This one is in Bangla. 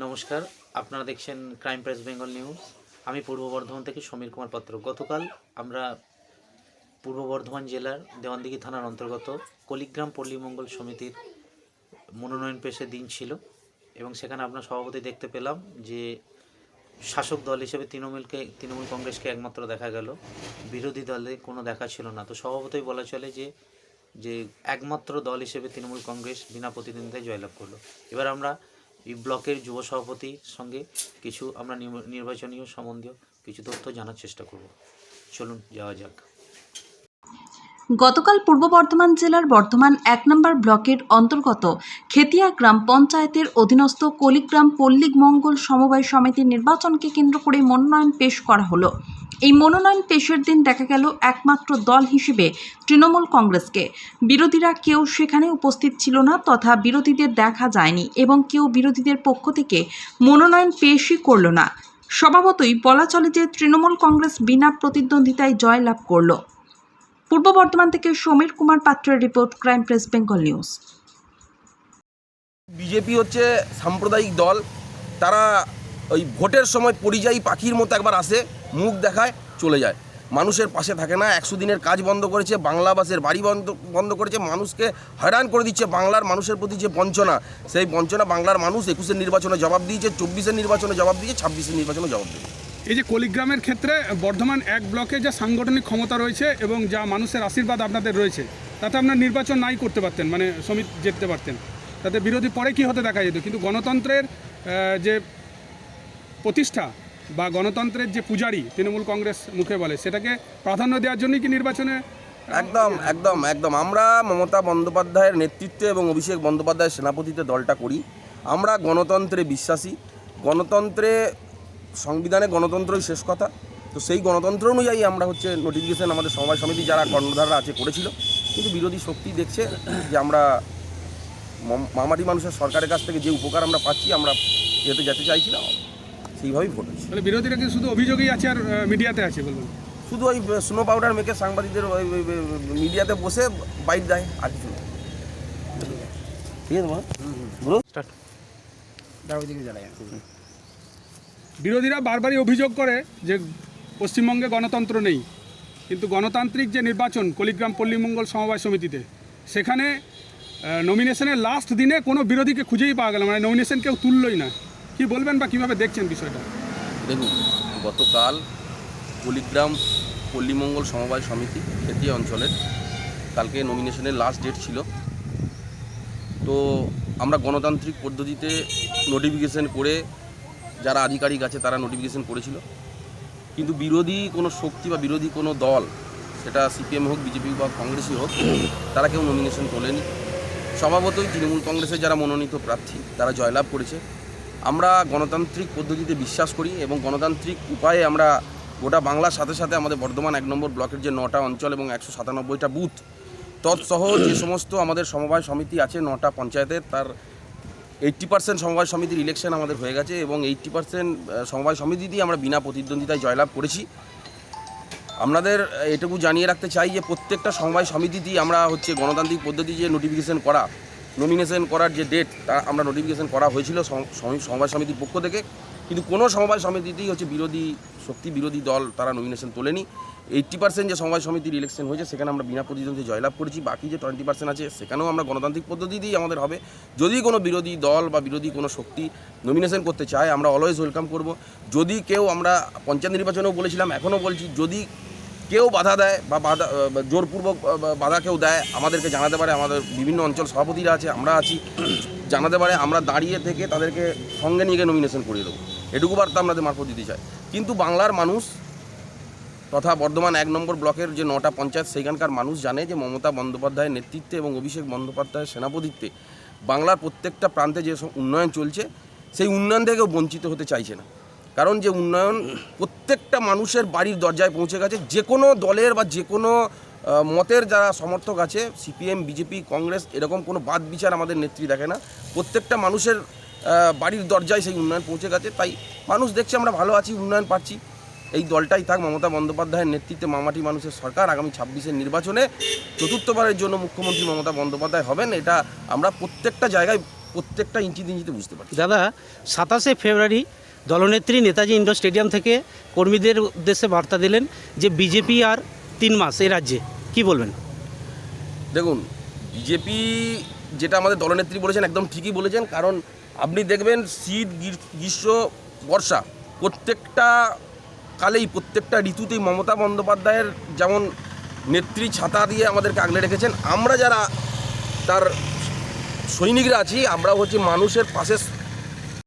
নমস্কার, আপনারা দেখছেন ক্রাইম প্রেস বেঙ্গল নিউজ আমি পূর্ব বর্ধমান থেকে সমীর কুমার পাত্র। গতকাল আমরা পূর্ব বর্ধমান জেলার দেওয়ানদিঘি থানার অন্তর্গত কলিগ্রাম পল্লীমঙ্গল সমিতির মনোনয়ন পেশের দিন ছিল এবং সেখানে আপনার সভাপতি দেখতে পেলাম যে শাসক দল হিসেবে তৃণমূলকে, তৃণমূল কংগ্রেসকে একমাত্র দেখা গেল। বিরোধী দলে কোনো দেখা ছিল না। তো স্বভাবতই বলা চলে যে যে একমাত্র দল হিসেবে তৃণমূল কংগ্রেস বিনা প্রতিদ্বন্দ্বিতায় জয়লাভ করল। এবার আমরা এই ব্লকের যুব সভাপতির সঙ্গে কিছু আমরা নির্বাচনীয় সম্বন্ধীয় কিছু তথ্য জানার চেষ্টা করব। চলুন, যাওয়া যাক। গতকাল পূর্ব বর্ধমান জেলার বর্ধমান এক নম্বর ব্লকের অন্তর্গত খেতিয়া গ্রাম পঞ্চায়েতের অধীনস্থ কলিগ্রাম পল্লিক মঙ্গল সমবায় সমিতির নির্বাচনকে কেন্দ্র করে মনোনয়ন পেশ করা হলো। এই মনোনয়ন পেশের দিন দেখা গেল একমাত্র দল হিসেবে তৃণমূল কংগ্রেসকে। বিরোধীরা কেউ সেখানে উপস্থিত ছিল না তথা বিরোধীদের দেখা যায়নি এবং কেউ বিরোধীদের পক্ষ থেকে মনোনয়ন পেশই করল না। স্বভাবতই বলা চলে যে তৃণমূল কংগ্রেস বিনা প্রতিদ্বন্দ্বিতায় জয়লাভ করল। পূর্ব বর্ধমান থেকে সমীর কুমার পাত্রের report crime press Bengal news. BJP হচ্ছে সাম্প্রদায়িক দল। তারা ওই ভোটের সময় পরিযায়ী পাখির মতো একবার আসে। মুখ দেখায় চলে যায়। মানুষের পাশে থাকে না, একশো দিনের কাজ বন্ধ করেছে, বাংলা বাসের বাড়ি বন্ধ বন্ধ করেছে, মানুষকে হয়রান করে দিচ্ছে, বাংলার মানুষের প্রতি যে বঞ্চনা, সেই বঞ্চনা বাংলার মানুষ একুশের নির্বাচনে জবাব দিয়েছে, চব্বিশের নির্বাচনে জবাব দিয়েছে, ছাব্বিশের নির্বাচনে জবাব দিয়েছে। এই যে কলিগ্রামের ক্ষেত্রে বর্ধমান এক ব্লকে যা সাংগঠনিক ক্ষমতা রয়েছে এবং যা মানুষের আশীর্বাদ আপনাদের রয়েছে, তাতে আপনার নির্বাচন নাই করতে পারতেন মানে সমিত জিততে পারতেন। তাতে বিরোধী পরে কি হতে দেখা যেত? কিন্তু গণতন্ত্রের যে প্রতিষ্ঠা বা গণতন্ত্রের যে পূজারি তৃণমূল কংগ্রেস মুখে বলে, সেটাকে প্রাধান্য দেওয়ার জন্যই কি নির্বাচনে একদম একদম একদম। আমরা মমতা বন্দ্যোপাধ্যায়ের নেতৃত্বে এবং অভিষেক বন্দ্যোপাধ্যায়ের সেনাপতিতে দলটা করি। আমরা গণতন্ত্রে বিশ্বাসী। গণতন্ত্রে, সংবিধানে গণতন্ত্রই শেষ কথা। তো সেই গণতন্ত্র অনুযায়ী আমরা হচ্ছে নোটিফিকেশন আমাদের সমবায় সমিতি যারা কর্ণধাররা আছে করেছিল। কিন্তু বিরোধী শক্তি দেখছে যে আমরা মম- মামাটি মানুষের সরকারের কাছ থেকে যে উপকার আমরা পাচ্ছি, আমরা যেতে চাইছি না সেইভাবেই ভোট হচ্ছে তাহলে বিরোধীরা কিন্তু শুধু অভিযোগই আছে আর মিডিয়াতে আছে বলবেন শুধু ওই স্নো পাউডার মেখে সাংবাদিকদের ওই মিডিয়াতে বসে বাইট দেয় আর কিছু না। ঠিক আছে বলো বলো স্টার্ট। বিরোধীরা বারবারই অভিযোগ করে যে পশ্চিমবঙ্গে গণতন্ত্র নেই। কিন্তু গণতান্ত্রিক যে নির্বাচন কলিগ্রাম পল্লীমঙ্গল সমবায় সমিতিতে সেখানে নমিনেশনের লাস্ট দিনে কোনো বিরোধীকে খুঁজেই পাওয়া গেল মানে নমিনেশন কেউ তুললই না। কি বলবেন বা কীভাবে দেখছেন বিষয়টা? দেখুন, গতকাল পলিগ্রাম পল্লীমঙ্গল সমবায় সমিতি খেতি অঞ্চলের কালকে নমিনেশনের লাস্ট ডেট ছিল। তো আমরা গণতান্ত্রিক পদ্ধতিতে নোটিফিকেশন করে যারা আধিকারিক আছে তারা নোটিফিকেশন করেছিল। কিন্তু বিরোধী কোনো শক্তি বা বিরোধী কোনো দল, সেটা সিপিএম হোক বিজেপি বা কংগ্রেসই হোক, তারা কেউ নমিনেশন তোলেনি। স্বভাবতই তৃণমূল কংগ্রেসের যারা মনোনীত প্রার্থী, তারা জয়লাভ করেছে। আমরা গণতান্ত্রিক পদ্ধতিতে বিশ্বাস করি এবং গণতান্ত্রিক উপায়ে আমরা গোটা বাংলার সাথে সাথে আমাদের বর্ধমান এক নম্বর ব্লকের যে নটা অঞ্চল এবং একশো সাতানব্বইটা বুথ, তৎসহ যে সমস্ত আমাদের সমবায় সমিতি আছে নটা পঞ্চায়েতের, তার এইট্টি পার্সেন্ট সমবায় সমিতির ইলেকশন আমাদের হয়ে গেছে এবং এইট্টি পার্সেন্ট সমবায় সমিতি দিয়ে আমরা বিনা প্রতিদ্বন্দ্বিতায় জয়লাভ করেছি। আপনাদের এটুকু জানিয়ে রাখতে চাই যে প্রত্যেকটা সমবায় সমিতিতেই আমরা হচ্ছে গণতান্ত্রিক পদ্ধতি যে নোটিফিকেশন করা নমিনেশন করার যে ডেট তা আমরা নোটিফিকেশন করা হয়েছিল সম- সম- সমবায় সমিতির পক্ষ থেকে। কিন্তু কোনো সমবায় সমিতিতেই হচ্ছে বিরোধী, শক্তি বিরোধী দল তারা নমিনেশন তোলেনি। এইট্টি পার্সেন্ট যে সমবায় সমিতির ইলেকশন হয়েছে, সেখানে আমরা বিনা প্রতিদ্বন্দ্বী জয়লাভ করেছি, বাকি যে টোয়েন্টি পার্সেন্ট আছে, সেখানেও আমরা গণতান্ত্রিক পদ্ধতিতেই আমাদের হবে। যদি কোনো বিরোধী দল বা বিরোধী কোনো শক্তি নমিনেশন করতে চায়, আমরা অলওয়েজ ওয়েলকাম করব। যদি কেউ আমরা পঞ্চায়েত নির্বাচনেও বলেছিলাম, এখনও বলছি, যদি কেউ বাধা দেয় বা বাধা জোরপূর্বক বাধা কেউ দেয়, আমাদেরকে জানাতে পারে, আমাদের বিভিন্ন অঞ্চল সভাপতিরা আছে, আমরা আছি, জানাতে পারে, আমরা দাঁড়িয়ে থেকে তাদেরকে সঙ্গে নিয়ে গিয়ে নমিনেশন করিয়ে দেবো। এটুকু বার্তা আপনাদের মারফত দিতে চাই। কিন্তু বাংলার মানুষ তথা বর্ধমান এক নম্বর ব্লকের যে নটা পঞ্চায়েত সেখানকার মানুষ জানে যে মমতা বন্দ্যোপাধ্যায়ের নেতৃত্বে এবং অভিষেক বন্দ্যোপাধ্যায়ের সেনাপতিত্বে বাংলার প্রত্যেকটা প্রান্তে যে সব উন্নয়ন চলছে, সেই উন্নয়ন থেকেও বঞ্চিত হতে চাইছে না। কারণ যে উন্নয়ন প্রত্যেকটা মানুষের বাড়ির দরজায় পৌঁছে গেছে, যে কোনো দলের বা যে কোনো মতের যারা সমর্থক আছে, সিপিএম, বিজেপি, কংগ্রেস, এরকম কোনো বাদ বিচার আমাদের নেত্রী দেখে না। প্রত্যেকটা মানুষের বাড়ির দরজায় সেই উন্নয়ন পৌঁছে গেছে, তাই মানুষ দেখছে আমরা ভালো আছি, উন্নয়ন পাচ্ছি। এই দলটাই থাক, মমতা বন্দ্যোপাধ্যায়ের নেতৃত্বে মামাটি মানুষের সরকার আগামী ছাব্বিশের নির্বাচনে চতুর্থবারের জন্য মুখ্যমন্ত্রী মমতা বন্দ্যোপাধ্যায় হবেন, এটা আমরা প্রত্যেকটা জায়গায় প্রত্যেকটা ইঞ্চিতে ইঞ্চিতে বুঝতে পারছি। দাদা, সাতাশে ফেব্রুয়ারি দলনেত্রী নেতাজি ইন্ডোর স্টেডিয়াম থেকে কর্মীদের উদ্দেশ্যে বার্তা দিলেন যে বিজেপি আর তিন মাস এই রাজ্যে। কি বলবেন? দেখুন, বিজেপি যেটা আমাদের দলনেত্রী বলেছেন, একদম ঠিকই বলেছেন, কারণ আপনি দেখবেন শীত গ্রীষ্ম, বর্ষা প্রত্যেকটা কালেই, প্রত্যেকটা ঋতুতেই মমতা বন্দ্যোপাধ্যায়ের যেমন নেত্রী ছাতা দিয়ে আমাদেরকে আগলে রেখেছেন, আমরা যারা তার সৈনিকরা আছি আমরা হচ্ছে মানুষের পাশে